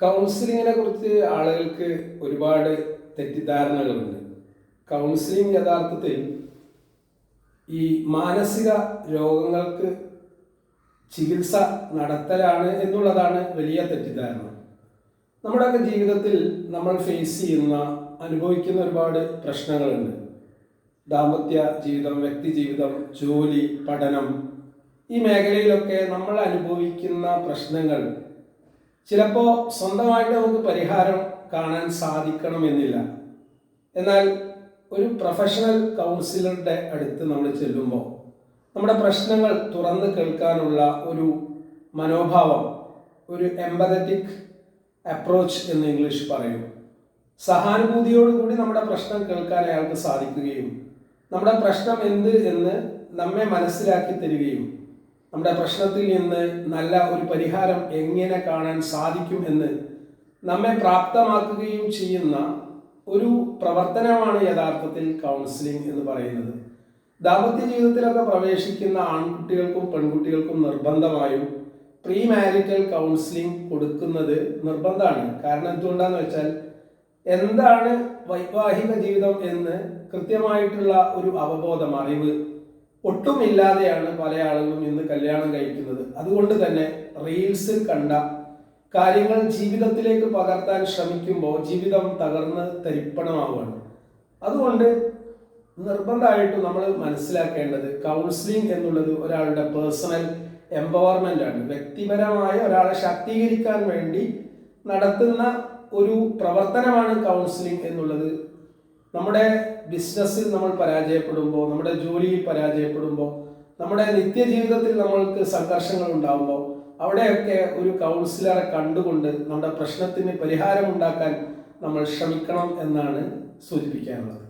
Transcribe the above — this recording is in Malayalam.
കൗൺസിലിങ്ങിനെ കുറിച്ച് ആളുകൾക്ക് ഒരുപാട് തെറ്റിദ്ധാരണകളുണ്ട്. കൗൺസിലിംഗ് യഥാർത്ഥത്തിൽ ഈ മാനസിക രോഗങ്ങൾക്ക് ചികിത്സ നടത്തലാണ് എന്നുള്ളതാണ് വലിയ തെറ്റിദ്ധാരണ. നമ്മുടെയൊക്കെ ജീവിതത്തിൽ നമ്മൾ ഫേസ് ചെയ്യുന്ന അനുഭവിക്കുന്ന ഒരുപാട് പ്രശ്നങ്ങളുണ്ട്. ദാമ്പത്യ ജീവിതം വ്യക്തി ജീവിതം ജോലി പഠനം ഈ മേഖലയിലൊക്കെ നമ്മൾ അനുഭവിക്കുന്ന പ്രശ്നങ്ങൾ ചിലപ്പോൾ സ്വന്തമായിട്ട് നമുക്ക് പരിഹാരം കാണാൻ സാധിക്കണമെന്നില്ല. എന്നാൽ ഒരു പ്രൊഫഷണൽ കൗൺസിലറുടെ അടുത്ത് നമ്മൾ ചെല്ലുമ്പോൾ നമ്മുടെ പ്രശ്നങ്ങൾ തുറന്ന് കേൾക്കാനുള്ള ഒരു മനോഭാവം ഒരു എംപതറ്റിക് അപ്രോച്ച് എന്ന് ഇംഗ്ലീഷ് പറയും. സഹാനുഭൂതിയോടുകൂടി നമ്മുടെ പ്രശ്നം കേൾക്കാൻ അയാൾക്ക് സാധിക്കുകയും നമ്മുടെ പ്രശ്നം എന്ത് എന്ന് നമ്മെ മനസ്സിലാക്കി തരികയും നമ്മുടെ പ്രശ്നത്തിൽ നിന്ന് നല്ല ഒരു പരിഹാരം എങ്ങനെ കാണാൻ സാധിക്കും എന്ന് നമ്മെ പ്രാപ്തമാക്കുകയും ചെയ്യുന്ന ഒരു പ്രവർത്തനമാണ് യഥാർത്ഥത്തിൽ കൗൺസിലിംഗ് എന്ന് പറയുന്നത്. ദാമ്പത്യ ജീവിതത്തിലൊക്കെ പ്രവേശിക്കുന്ന ആൺകുട്ടികൾക്കും പെൺകുട്ടികൾക്കും നിർബന്ധമായും പ്രീ മാരിറ്റൽ കൗൺസിലിംഗ് കൊടുക്കുന്നത് നിർബന്ധമാണ്. കാരണം എന്തുകൊണ്ടാന്ന് വെച്ചാൽ എന്താണ് വൈവാഹിക ജീവിതം എന്ന് കൃത്യമായിട്ടുള്ള ഒരു അവബോധം അറിവ് ഒട്ടുമില്ലാതെയാണ് പല ആളുകളും ഇന്ന് കല്യാണം കഴിക്കുന്നത്. അതുകൊണ്ട് തന്നെ റീൽസിൽ കണ്ട കാര്യങ്ങൾ ജീവിതത്തിലേക്ക് പകർത്താൻ ശ്രമിക്കുമ്പോൾ ജീവിതം തകർന്ന് തരിപ്പണമാവുകയാണ്. അതുകൊണ്ട് നിർബന്ധമായിട്ടും നമ്മൾ മനസ്സിലാക്കേണ്ടത് കൗൺസിലിംഗ് എന്നുള്ളത് ഒരാളുടെ പേഴ്സണൽ എംപവർമെന്റ് ആണ്. വ്യക്തിപരമായ ഒരാളെ ശാക്തീകരിക്കാൻ വേണ്ടി നടത്തുന്ന ഒരു പ്രവർത്തനമാണ് കൗൺസിലിംഗ് എന്നുള്ളത്. നമ്മുടെ ബിസിനസ്സിൽ നമ്മൾ പരാജയപ്പെടുമ്പോൾ നമ്മുടെ ജോലിയിൽ പരാജയപ്പെടുമ്പോൾ നമ്മുടെ നിത്യജീവിതത്തിൽ നമ്മൾക്ക് സംഘർഷങ്ങൾ ഉണ്ടാകുമ്പോൾ അവിടെയൊക്കെ ഒരു കൗൺസിലറെ കണ്ടുകൊണ്ട് നമ്മുടെ പ്രശ്നത്തിന് പരിഹാരം ഉണ്ടാക്കാൻ നമ്മൾ ശ്രമിക്കണം എന്നാണ് സൂചിപ്പിക്കാനുള്ളത്.